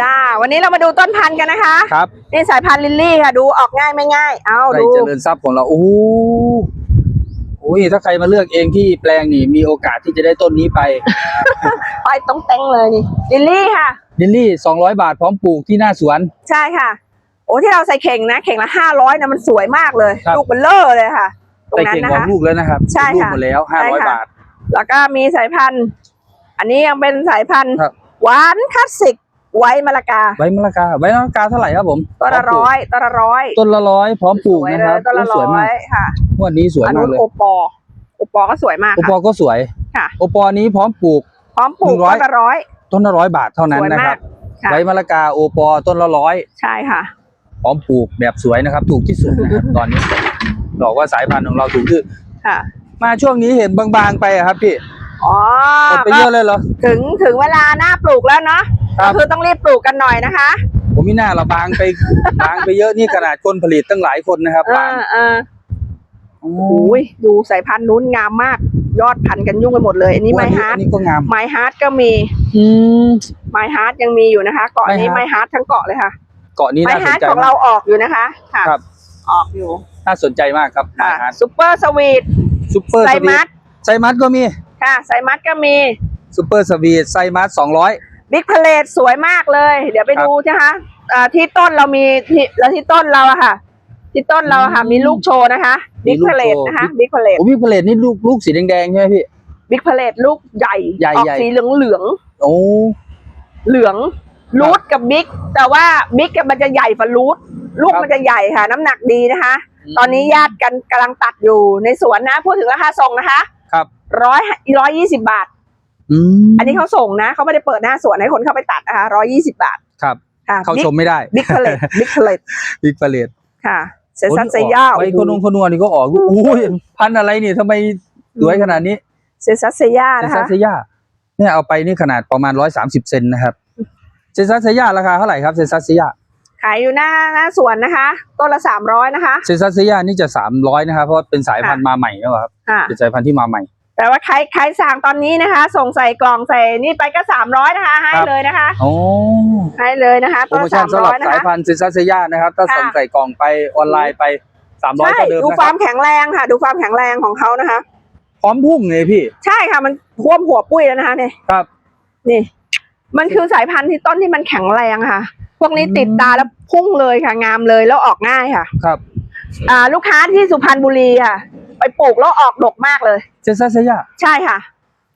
จ้า วันนี้เรามาดูต้นพันธุ์กันนะคะครับนี่สายพันธุ์ลิลลี่ค่ะ ดูออกง่ายไม่ง่าย เอาไรดูเจริญทรัพย์ของเราโอ้โหโอ้ยถ้าใครมาเลือกเองที่แปลงนี่ มีโอกาสที่จะได้ต้นนี้ไปไปต้องเต็งเลยนี่ลิลลี่ค่ะลิลลี่สองร้อยบาทพร้อมปลูกที่หน้าสวน ใช่ค่ะ โอ้ที่เราใส่เข่งนะ เข่งละห้าร้อยนะมันสวยมากเลยครับลูกมันเลอะเลยค่ะตรงใส่นั้นเข่งนะของคะลูกแล้วนะครับใช่ลูกค่ะหมดแล้วห้าใช่ร้อยค่ะบาท แล้วก็มีสายพันธุ์ อันนี้ยังเป็นสายพันธุ์ครับหวานคลาสสิก ไว้มะละกา ใบมะละกาใบมะละกาเท่าไหร่ครับผมต้นละพมปร้อยต้นละร้อยต้นละร้อยพร้อมปลูกสวยนะเลครัยบต้นละโอ้สร้วยอมากยค่ะงวันนี้สวยอันมานู้กนเลยโอปอโอปอก็สวยมากโอปอค่ะก็สวย ค่ะ โอปอนี้พร้อมปลูก พร้อมปลูกหนึ่งร้อยต้นละร้อยต้นละร้อยบาทเท่านั้นสวยนะมากครับค่ะใบมะละกาโอปอต้นละร้อยใช่ค่ะ พร้อมปลูกแบบสวยนะครับ ถูกที่สุดนะครับตอนนี้บอกว่าสายพันธุ์ของเราถูกที่ค่ะมาช่วงนี้เห็นบางๆไปอะครับพี่อ๋อหมดไปเยอะเลยเหรอถึงถึงเวลาหน้าปลูกแล้วเนาะครั ก็บคือต้องรีบปลูกกันหน่อยนะคะ ผมมีหน้าเราบางไปบางไปเยอะนี่ขนาดคนผลิตตั้งหลายคนนะครับเอบางอเออโอ้โอ้ยดูสายพันธุ์นู้นงามมาก ยอดพันธุ์กันยุ่งไปหมดเลย อันนี้ไมฮาร์อัดนนี้ก็งามไมฮาร์ดก็มีอืมไมฮาร์ดยังมีอยู่นะคะเกาะนี้ไมไมฮาร์ทฮาร์ดทั้งเกาะเลยค่ะ เกาะนี้ไมน่าสฮานร์ดใจของมาเรากออกอยู่นะคะค่ะครับออกอยู่ น่าสนใจมากครับค่ะมาฮาร์ดซูเปอร์สวีทซุปเปอร์ไซสวีมัทสไซมัสก็มี ค่ะไซมัสก็มีซุปเปอร์สวีทไซมัสสองร้อย บิ๊กพาเลตสวยมากเลย เดี๋ยวไปครับดูนะคะอ่าที่ต้นเรามีที่แล้วที่ต้นเราอะค่ะ ที่ต้นเราอะค่ะอืมมีลูกโชว์นะคะมีบิ๊กลูกพาเลตโชว์นะคะบิ๊กพาเลตโอ้พี่เพลทนี่ลูกลูกสีแดงๆใช่ไหมพี่บิ๊กพาเลตลูกใหญ่ใหญ่ออกใหญ่สีเหลืองเหลืองโอ้ๆเหลืองรูทกับบิ๊กแต่ว่าบิ๊กมันจะใหญ่กว่ารูทลูกมันจะใหญ่ค่ะ น้ำหนักดีนะคะ ตอนนี้ญาติกันกำลังตัดอยู่ในสวนนะ พูดถึงราคาส่งนะคะ ครับร้อยร้อยยี่สิบาท อืมอันนี้เขาส่งนะเขาไม่ได้เปิดหน้าสวนให้คนเข้าไปตัดนะคะร้อยยี่สิบาทครับค่ะเข้าชมไม่ได้บิ๊กพาเลตบิ๊กพาเลตบิ๊กเพลทค่ะเซซัสเซย่าไว้คนนงคนนวลนี่ก็ออกลูกอุ้ยพันธุ์อะไรนี่ทำไมสวยขนาดนี้เซซัสเซย่าเซนะซัคะสเซย่าเนี่ยเอาไปนี่ขนาดประมาณร้อยสามสิบเซนนะครับเซซัสเซย่าราคาเท่าไหร่ครับเซซัสเซย่าขายอยู่หน้าหน้าสวนนะคะต้นละสามร้อยนะคะเซซัสเซย่านี่จะสามร้อยนะครับเพราะว่าเป็นสายพันธุ์มาใหม่นะครับค่ะเป็นสายพันธุ์ที่มาใหม่ แต่ว่าใครใครสั่งตอนนี้นะคะ ส่งใส่กล่องใส่นี่ไปก็สามร้อยนะคะ ให้ครับ เลยนะคะโอ้ให้เลยนะคะโปรต้นโมละชั่สานมสำหร้รัอบยนะสายคะพันธุ์เซซัสเซย่านะครับ ถ้าค่ะส่งใส่กล่องไปออนไลน์ไปสามร้อยใช่เท่าเดิมดูนะคควารับมแข็งแรงค่ะ ดูความแข็งแรงของเขานะคะ พร้อมพุ่งเลยพี่ใช่ค่ะมันท่วมหัวปุ้ยแล้วนะคะเนี่ยครับ นี่ มันคือสายพันธุ์ที่ต้นที่มันแข็งแรงค่ะ พวกนี้อืม ติดตาแล้วพุ่งเลยค่ะงามเลยแล้วออกง่ายค่ะ ครับ อ่าลูกค้าที่สุพรรณบุรีค่ะ ไปปลูกแล้วออกดกมากเลยเซซัสเซย่าใช่ค่ะ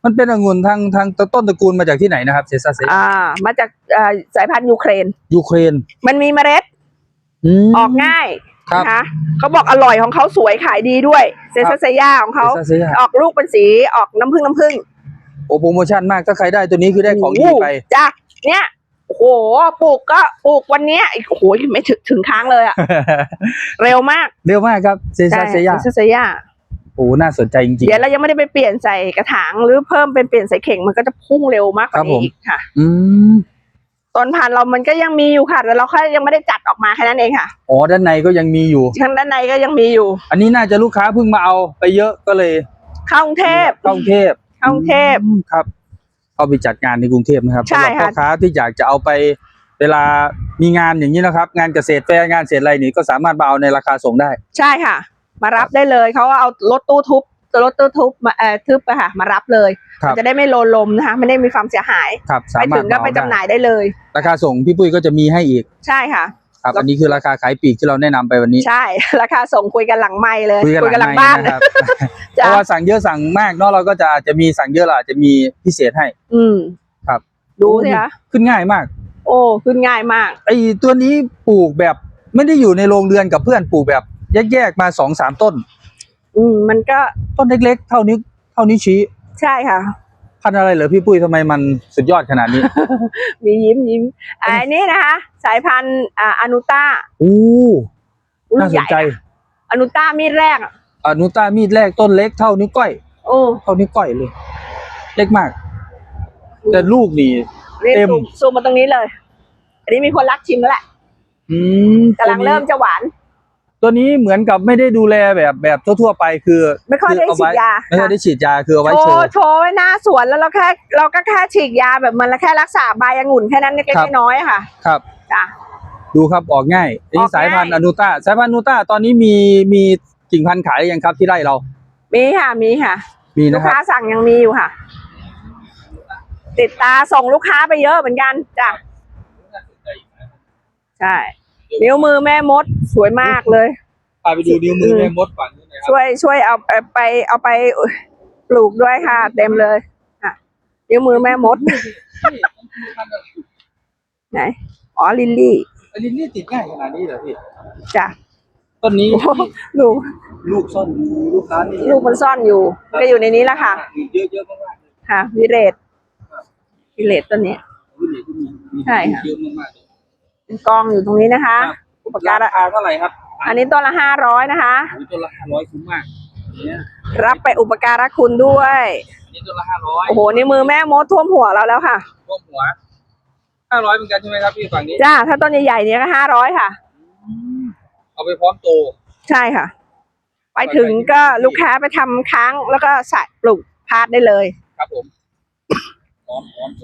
มันเป็นองุ่นทางทางต้นตระกูลมาจากที่ไหนนะครับเซซัสเซย่าอ่ามาจากอ่าสายพันธุ์ยูเครน ยูเครน มันมีเมล็ดมออกง่ายครับนะคะเขาบอกอร่อยของเขาสวยขายดีด้วยเซครัซับสเซย่าของเขาเซซัสเซย่าออกลูกเป็นสีออกน้ำผึ้งน้ำผึ้งโอ้โปรโมชั่นมากถ้าใครได้ตัวนี้คือได้ของดีไปโโหจ้ะเนี่ยโอ้โหปลูกก็ปลูกวันเนี้ยโอ้โหไม่ถึงถึงค้างเลยอะเร็วมาก เร็วมากครับเซซัสเซย่าเซซัสเซย่า โอ้น่าสนใจจริง เดี๋ยวเรายังไม่ได้ไปเปลี่ยนใส่กระถางหรือเพิ่มเป็นเปลี่ยนใส่เข่งมันก็จะพุ่งเร็วมากกครัว่าบผนี้ม อีกค่ะ ๆ อืมต้นพันธุ์เรามันก็ยังมีอยู่ค่ะแต่เราแค่ยังไม่ได้จัดออกมาแค่นั้นเองค่ะอ๋อด้านในก็ยังมีอยู่ ข้างด้านในก็ยังมีอยู่ อันนี้น่าจะลูกค้าเพิ่งมาเอาไปเยอะก็เลยเข้ากรุงเทพ เข้ากรุงเทพเข้ากรุงเทพอืมครับเอาไปจัดงานในกรุงเทพนะครับใช่สำหรับค่ะ พ่อค้าที่อยากจะเอาไปเวลามีงานอย่างนี้นะครับ งานเกษตรแฟร์งานเกษตรอะไรนี้ก็สามารถมาเอาในราคาส่งได้ ใช่ค่ะ มารับได้เลยเขาก็เอารถตู้ทุบรถตู้ทุบมาเอ่อทึบอะค่ะมารับเลยครับ มันจะได้ไม่โลนลมนะคะไม่ได้มีความเสียหายครับไปสามารถึถงก็ไปเอจำหน่ายได้เลย ราคาส่งพี่ปุ้ยก็จะมีให้อีกใช่ค่ะ ครับ แล้ว อันนี้คือราคาขายปลีกที่เราแนะนำไปวันนี้ใช่ ราคาส่งคุยกันหลังไม่เลยคุยกันหลังหลังบ้านไมค์นะครับ เพจ้ะราะว่าสั่งเยอะสั่งมากเนาะเราก็จะอาจจะมีสั่งเยอะเราอาจจะมีพิเศษให้ อืมครับ ดูสิคะขึ้นง่ายมากโอ้ขึ้นง่ายมาก ไอ้ตัวนี้ปลูกแบบไม่ได้อยู่ในโรงเรือนกับเพื่อนปลูกแบบ แยกๆมาสองสามต้น อืมมันก็ต้นเล็กๆ เท่านี้วเท่านี้วชี้ ใช่ค่ะ พันธุ์อะไรเหรอพี่ปุ้ยทำไมมันสุดยอดขนาดนี้ มียิ้มยิ้มอ่าอันนี้นะคะ สายพันธุ์อ่าอนุต้าอู้ลูน่ากสใหนญ่ใจนะอนุต้ามีดแรกอะอนุตามีดแรกต้นเล็กเท่านิ้วก้อยโอ้เท่านิ้วก้อยเลย เล็กมาก แต่ลูกนี่นี่เต็มซูมซูมมาตรงนี้เลย อันนี้มีคนรักชิมแล้วแหละอืมกำลังตัวนี้เริ่มจะหวาน ตัวนี้เหมือนกับไม่ได้ดูแลแบบแบบทั่วๆไปคือไม่ค่อยได้เาฉีไว้ดยาไม่ค่อยได้ฉีดยาคือเอาไว้โชโชว์ว์โชว์ไว้หน้าสวนแล้วเราแค่เราก็แค่ฉีดยาแบบมันแค่รักษาใบองุ่นแค่นั้นเล็กครับๆน้อยๆอะค่ะ ครับจ้ะดูครับออกง่ายอันอนี้อกง่ายสายพันธุ์อนุต้าสายพันธุ์อนุต้าตอนนี้มีมีกิ่งพันธุ์ขายหรือยังครับที่ไร่เรา มีค่ะมีค่ะ มีลูนะกครับค้าสั่งยังมีอยู่ค่ะ ติดตาส่งลูกค้าไปเยอะเหมือนกันจ้ะใช่ นิ้วมือแม่มดสวยมากเลย พาไปดูนิ้วมือแม่มดฝั่งนู้นหนะครับช่วยช่วยเอาเอาไปเอาไปปลูกด้วยค่ะ เต็มเลยอะนิ้วมือแม่มดไหนอ๋อลิลลี่อันนี้นี่ติดง่ายขนาดนี้เหรอพี่จ้ะต้นนี้โอ้โหลูกลูกซ่อนอยู่ลูกค้านี่ลูกมันซ่อนอยู่มันก็อยู่ในนี้แหละค่ะ เยอะเยอะๆมากๆเลยค่ะวิเรศวิเรศตัวนี้ รุ่นนี้ก็มีมีใช่ค่ะ เยอะมากๆเลย เป็นกองอยู่ตรงนี้นะคะอุปการะราคาเท่าไหร่ครับ อันนี้ต้นละห้าร้อยนะคะอันนี้ตัวละห้าร้อยคุ้มมากเนี่ยรับไปอุปการะคุณด้วยอันนี้ตัวละห้าร้อยโอ้โหนี่มือแม่มดท่วมหัวเราแล้วค่ะรวมหัวห้าร้อยเหมือนกันใช่ไหมครับพี่ฝั่งนี้จ้าถ้าต้นใหญ่ๆเนี่ยก็ห้าร้อยค่ะ เอาไปพร้อมโต ใช่ค่ะ ไปถึงก็ลูกค้าไปทำค้างแล้วก็ใส่ปลูกพาดได้เลย ครับผมพร้อมพร้อมโต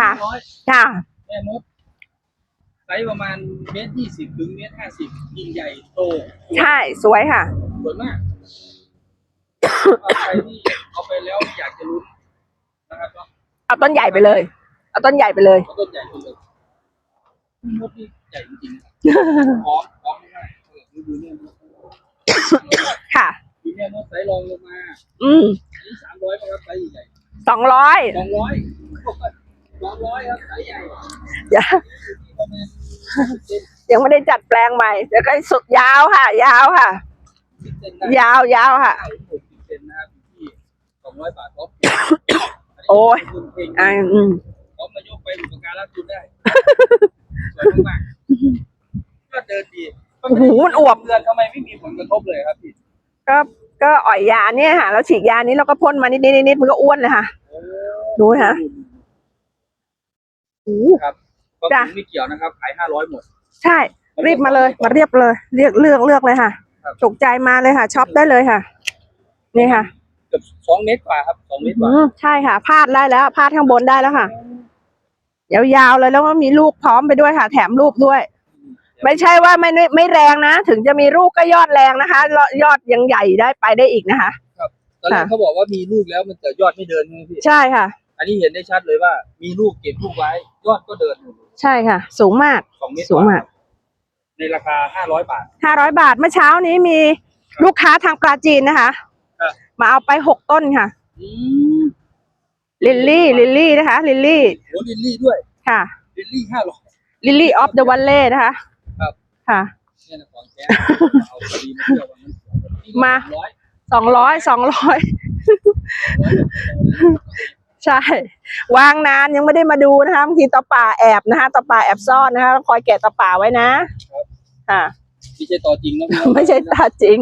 ค่ะร้อยค่ะแม่มดไซส์ประมาณเมตรยี่สิบถึงเมตรห้าสิบยิ่งใหญ่โตใช่สวยค่ะ สวยมากว่าใครที่เอาไปแล้วอยากจะลุ้นนะครับก็เอาต้นใหญ่ไปเลย เอาต้นใหญ่ไปเลยเอาต้นใหญ่ไปเลยแม่มดนี่ใหญ่จริงๆพร้อมพร้อมมากๆดูดูเนี่ยมดค่ะดูเนี่ยมดไซส์รองลงมา อืมอันนี้สามร้อยครับไซส์ใหญ่สองร้อยสองร้อยส องร้อยครับไซส์ใหญ่อย่าประมาณเซนยังไม่ได้จัดแปลงใหม่เดี๋ยวก็สุดยาวค่ะ ยาวค่ะสิบเซนได้ยาวยาวค่ะเก้าถึงหกสิบเซนนะครับที่สองร้อยบาทพร้อมโอ้ยคุณเพลงอ่าอืมเขามายกไปอุปการะคุณได้สวยมากๆก็เดินดีโอ้โหมันอวบเดือนทำไมไม่มีผลกระทบเลยครับพี่ก็ก็อ่อยยาเนี่ยค่ะเราฉีดยานี้เราก็พ่นมานิดนิดนิดมันก็อ้วนเลยค่ะดูนะโอ้โห ครับก็จ้ะไม่เกี่ยวนะครับขายห้าร้อยหมด ใช่ รีบมาเลย มาเรียบเลย เรียกเลือกเลือกเลยค่ะครับถูกใจมาเลยค่ะช็อปได้เลยค่ะ นี่ค่ะเกือบสองเมตรกว่าครับสองเมตรกว่าอืมใช่ค่ะ พาดได้แล้ว พาดข้างบนได้แล้วค่ะยาวๆเลยแล้วก็มีลูกพร้อมไปด้วยค่ะ แถมลูกด้วย ไม่ใช่ว่าไม่ไม่ไม่แรงนะ ถึงจะมีลูกก็ยอดแรงนะคะ ยอดยังใหญ่ได้ไปได้อีกนะคะตอนแรกค่ะเขาบอกว่ามีลูกแล้วมันจะยอดไม่เดินใช่ไหมพี่ใช่ค่ะ อันนี้เห็นได้ชัดเลยว่า มีลูกเก็บลูกไว้ ยอดก็เดินใช่ค่ะ สูงมาก สองเมตรสูงมาก ในราคาห้าร้อยบาท ห้าร้อยบาทเมื่อเช้านี้มีลูกค้าทางปราจีนนะคะ ครับ มาเอาไปหกต้นค่ะ อืมลิลลี่ ลิลลี่นะคะ ลิลลี่ โหลิลลี่ด้วย ค่ะ ลิลลี่ห้าร้อย ลิลลี่ออฟเดอะวันเล่นะคะครับ ค่ะ เนี่ยนะของแท้เอาพอดีมาเที่ยววันนั้นมา ร้อยสองร้อย สองร้อย ใช่ วางนานยังไม่ได้มาดูนะคะบางทีตอป่าแอบนะคะตอป่าแอบซ่อนนะคะคอยแกะตอป่าไว้นะค่ะไม่ใช่ต่อจริงนะไม่ใช่ตาจริง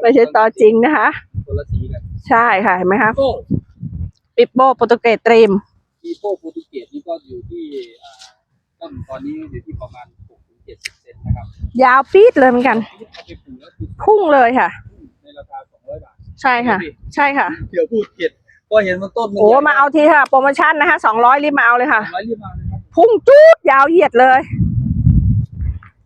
ไม่ใช่ตอจริงนะคะคนละสีกันใช่ค่ะเห็นไหมคะโก้ปิปโป้โปรตุเกสตรีมปีโป้โปรตุเกสนี่ก็อยู่ที่อ่าต้นตอนนี้อยู่ที่ประมาณหกถึงเจ็ดสิบเซนนะครับ ยาวปี๊ดเลยเหมือนกันที่เอาไปปลูกแล้วคือพุ่งเลยค่ะ ในราคาสองร้อยบาท ใช่ค่ะ ใช่ค่ะ เดี๋ยวพูดผิด ก็เห็นมันต้นมันโอ้มาเอาทีค่ะโปรโมชั่นนะคะสองร้อยรีบมาเอาเลยค่ะร้อยรีบมานะครับพุ่งจูดยาวเหยียดเลย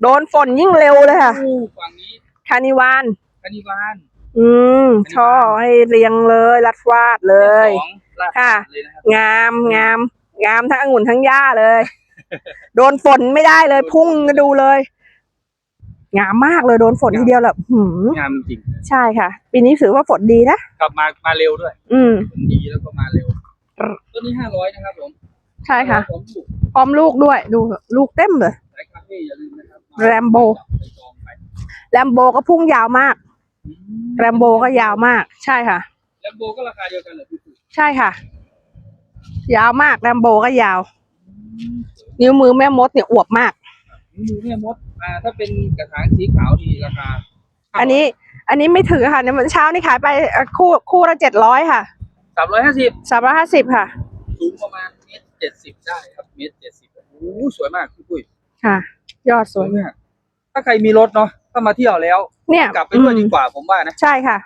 โดนฝนยิ่งเร็วเลยค่ะอู้ฝั่งนี้คานิวานคานิวาน อืมช่อให้เรียงเลยรัดฟาดเลย สองลาดค่ะ เลยนะครับงามงามงามทั้งองุ่นทั้งหญ้าเลย โดนฝนไม่ได้เลย พุ่งก็ดูเลย งามมากเลยโดนฝนทีเดียวแบบหืมงามจริงใช่ค่ะ ปีนี้ถือว่าฝนดีนะกลับมามาเร็วด้วย อืมผลดีแล้วก็มาเร็วต้นนี้ห้าร้อยนะครับผมใช่ค่ะผมปลูกพร้อมลูกด้วยดูลูกเต็มเลยสายคาเฟ่อย่าลืมนะครับแรมโบไปจองไปแลมโบก็พุ่งยาวมากอืมแรมโบก็ยาวมาก ใช่ค่ะแรมโบก็ราคาเดียวกันเหรอพี่ปุ๊ใช่ค่ะ ยาวมากแรมโบก็ยาว นิ้วมือแม่มดเนี่ยอวบมาก ดูเนี่ยมดอ่าถ้าเป็นกระถางสีขาวนี่ราคาอันนี้ อันนี้ไม่ถือค่ะในวันเช้านี่ขายไปเอ่อคู่คู่ละเจ็ดร้อยค่ะสามร้อยห้าสิบสามร้อยห้าสิบค่ะ สูงประมาณเมตรเจ็ดสิบได้ครับเมตรเจ็ดสิบโอ้โหสวยมากพี่ปุ้ยค่ะ ยอดสวยมากถ้าใครมีรถเนาะถ้ามาเที่ยวแล้ว เนี่ยกลับไปด้วยอืมดีกว่าผมว่านะใช่ค่ะ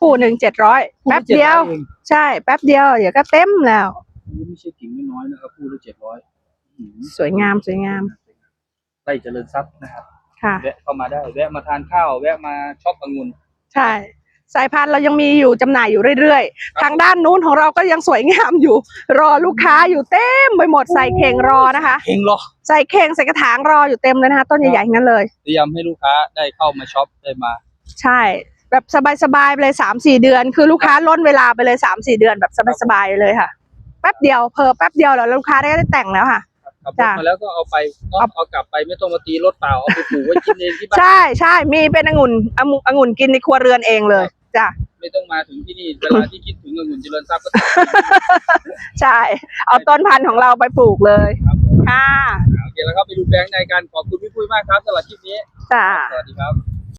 คู่หนึ่งเจ็ดร้อยแป๊บเดียว700องใช่ แป๊บเดียว เดี๋ยวก็เต็มแล้วโอ้ไม่ใช่กิ่งน้อยๆนะครับพูดละเจ็ดร้อย สวยงามสวยงาม ไร่เจริญทรัพย์นะครับค่ะ แวะเข้ามาได้แวะมาทานข้าว แวะมาช็อปองุ่น ใช่ สายพันธุ์เรายังมีอยู่จำหน่ายอยู่เรื่อยๆ ทางด้านนู้นของเราก็ยังสวยงามอยู่ รอลูกค้าอยู่เต็มไปหมดใส่เข่งรอนะคะเฮงเหรอใส่เข่งใส่กระถางรออยู่เต็มเลยนะคะ ต้นใหญ่ๆทั้งนั้นเลยเตรียมให้ลูกค้าได้เข้ามาช็อปได้มา ใช่ แบบสบายๆไปเลยสามสี่เดือน คือลูกค้าล้นเวลาไปเลยสามสี่เดือนแบบสบายๆเลยค่ะ แป๊บเดียวเพอแป๊บเดียวแล้วลูกค้าได้ได้แต่งแล้วค่ะ ขับรถจ้ะมาแล้วก็เอาไปเนาะเอาเอากลับไปไม่ต้องมาตีรถเปล่าเอาไปปลูกไว้กินเองที่บ้านใช่ใช่มีเป็นองุ่นองุ่นองุ่นกินในครัวเรือนเองเลยจ้ะไม่ต้องมาถึงที่นี่เวลาที่คิดถึงองุ่นเจริญทรัพย์ก็ใช่ เอาต้นพันธุ์ของเราไปปลูกเลยครับผมค่ะโอเคแล้วครับไปดูแปลงในการขอบคุณพี่ปุ้ยมากครับสำหรับคลิปนี้จ้ะสวัสดีครับ